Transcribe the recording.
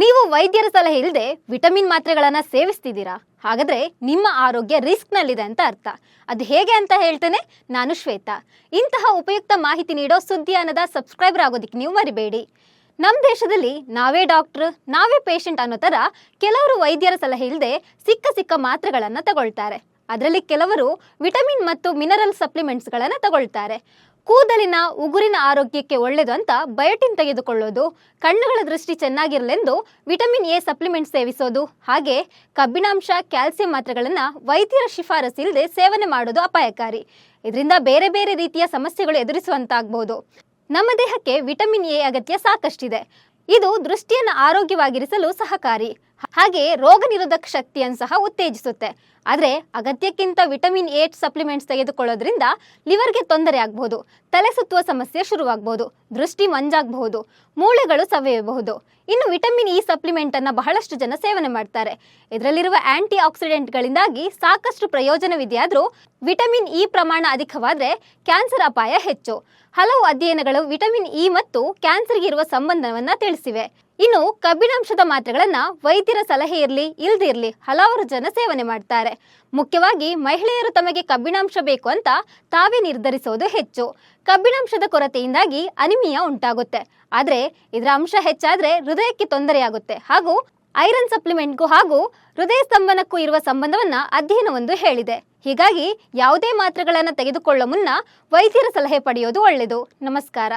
ನೀವು ವೈದ್ಯರ ಸಲಹೆ ಇಲ್ಲದೆ ವಿಟಮಿನ್ ಮಾತ್ರೆಗಳನ್ನ ಸೇವಿಸ್ತಿದ್ದೀರಾ? ಹಾಗಾದ್ರೆ ನಿಮ್ಮ ಆರೋಗ್ಯ ರಿಸ್ಕ್ನಲ್ಲಿದೆ ಅಂತ ಅರ್ಥ. ಅದು ಹೇಗೆ ಅಂತ ಹೇಳ್ತೇನೆ, ನಾನು ಶ್ವೇತಾ. ಇಂತಹ ಉಪಯುಕ್ತ ಮಾಹಿತಿ ನೀಡೋ ಸುದ್ದಿಯಾನದ ಸಬ್ಸ್ಕ್ರೈಬರ್ ಆಗೋದಕ್ಕೆ ನೀವು ಮರಿಬೇಡಿ. ನಮ್ಮ ದೇಶದಲ್ಲಿ ನಾವೇ ಡಾಕ್ಟರ್, ನಾವೇ ಪೇಷಂಟ್ ಅನ್ನೋ ಥರ ಕೆಲವರು ವೈದ್ಯರ ಸಲಹೆ ಇಲ್ಲದೆ ಸಿಕ್ಕ ಸಿಕ್ಕ ಮಾತ್ರೆಗಳನ್ನು ತಗೊಳ್ತಾರೆ. ಅದರಲ್ಲಿ ಕೆಲವರು ವಿಟಮಿನ್ ಮತ್ತು ಮಿನರಲ್ ಸಪ್ಲಿಮೆಂಟ್ಸ್ಗಳನ್ನು ತಗೊಳ್ತಾರೆ. ಕೂದಲಿನ ಉಗುರಿನ ಆರೋಗ್ಯಕ್ಕೆ ಒಳ್ಳೆಯದು ಅಂತ ಬಯೋಟಿನ್ ತೆಗೆದುಕೊಳ್ಳೋದು, ಕಣ್ಣುಗಳ ದೃಷ್ಟಿ ಚೆನ್ನಾಗಿರಲೆಂದು ವಿಟಮಿನ್ ಎ ಸಪ್ಲಿಮೆಂಟ್ ಸೇವಿಸೋದು, ಹಾಗೆ ಕಬ್ಬಿಣಾಂಶ, ಕ್ಯಾಲ್ಸಿಯಂ ಮಾತ್ರೆಗಳನ್ನು ವೈದ್ಯರ ಶಿಫಾರಸು ಇಲ್ಲದೆ ಸೇವನೆ ಮಾಡೋದು ಅಪಾಯಕಾರಿ. ಇದರಿಂದ ಬೇರೆ ಬೇರೆ ರೀತಿಯ ಸಮಸ್ಯೆಗಳು ಎದುರಿಸುವಂತಾಗಬಹುದು ನಮ್ಮ ದೇಹಕ್ಕೆ ವಿಟಮಿನ್ ಎ ಅಗತ್ಯ ಸಾಕಷ್ಟಿದೆ. ಇದು ದೃಷ್ಟಿಯನ್ನು ಆರೋಗ್ಯವಾಗಿರಿಸಲು ಸಹಕಾರಿ. ಹಾಗೆಯೇ ರೋಗ ನಿರೋಧಕ ಶಕ್ತಿಯನ್ನು ಸಹ ಉತ್ತೇಜಿಸುತ್ತೆ. ಆದರೆ ಅಗತ್ಯಕ್ಕಿಂತ ವಿಟಮಿನ್ ಎ ಸಪ್ಲಿಮೆಂಟ್ಸ್ ತೆಗೆದುಕೊಳ್ಳೋದ್ರಿಂದ ಲಿವರ್ಗೆ ತೊಂದರೆ ಆಗಬಹುದು ತಲೆ ಸುತ್ತುವ ಸಮಸ್ಯೆ ಶುರುವಾಗಬಹುದು ದೃಷ್ಟಿ ಮಂಜಾಗಬಹುದು, ಮೂಳೆಗಳು ಸವೆಯಬಹುದು ಇನ್ನು ವಿಟಮಿನ್ ಇ ಸಪ್ಲಿಮೆಂಟ್ ಅನ್ನ ಬಹಳಷ್ಟು ಜನ ಸೇವನೆ ಮಾಡ್ತಾರೆ. ಇದರಲ್ಲಿರುವ ಆಂಟಿ ಆಕ್ಸಿಡೆಂಟ್ಗಳಿಂದಾಗಿ ಸಾಕಷ್ಟು ಪ್ರಯೋಜನವಿದೆಯಾದರೂ ವಿಟಮಿನ್ ಇ ಪ್ರಮಾಣ ಅಧಿಕವಾದರೆ ಕ್ಯಾನ್ಸರ್ ಅಪಾಯ ಹೆಚ್ಚು. ಹಲವು ಅಧ್ಯಯನಗಳು ವಿಟಮಿನ್ ಇ ಮತ್ತು ಕ್ಯಾನ್ಸರ್ಗೆ ಇರುವ ಸಂಬಂಧವನ್ನು ತಿಳಿಸಿವೆ. ಇನ್ನು ಕಬ್ಬಿಣಾಂಶದ ಮಾತ್ರೆಗಳನ್ನು ವೈದ್ಯರ ಸಲಹೆ ಇರಲಿ ಇಲ್ದಿರ್ಲಿ ಹಲವಾರು ಜನ ಸೇವನೆ ಮಾಡ್ತಾರೆ. ಮುಖ್ಯವಾಗಿ ಮಹಿಳೆಯರು ತಮಗೆ ಕಬ್ಬಿಣಾಂಶ ಬೇಕು ಅಂತ ತಾವೇ ನಿರ್ಧರಿಸೋದು ಹೆಚ್ಚು. ಕಬ್ಬಿಣಾಂಶದ ಕೊರತೆಯಿಂದಾಗಿ ಅನಿಮಿಯಾ ಉಂಟಾಗುತ್ತೆ. ಆದರೆ ಇದರ ಅಂಶ ಹೆಚ್ಚಾದ್ರೆ ಹೃದಯಕ್ಕೆ ತೊಂದರೆಯಾಗುತ್ತೆ. ಹಾಗೂ ಐರನ್ ಸಪ್ಲಿಮೆಂಟ್ಗೂ ಹಾಗೂ ಹೃದಯ ಸ್ತಂಭನಕ್ಕೂ ಇರುವ ಸಂಬಂಧವನ್ನ ಅಧ್ಯಯನವೊಂದು ಹೇಳಿದೆ. ಹೀಗಾಗಿ ಯಾವುದೇ ಮಾತ್ರೆಗಳನ್ನು ತೆಗೆದುಕೊಳ್ಳೋ ಮುನ್ನ ವೈದ್ಯರ ಸಲಹೆ ಪಡೆಯೋದು ಒಳ್ಳೆಯದು. ನಮಸ್ಕಾರ.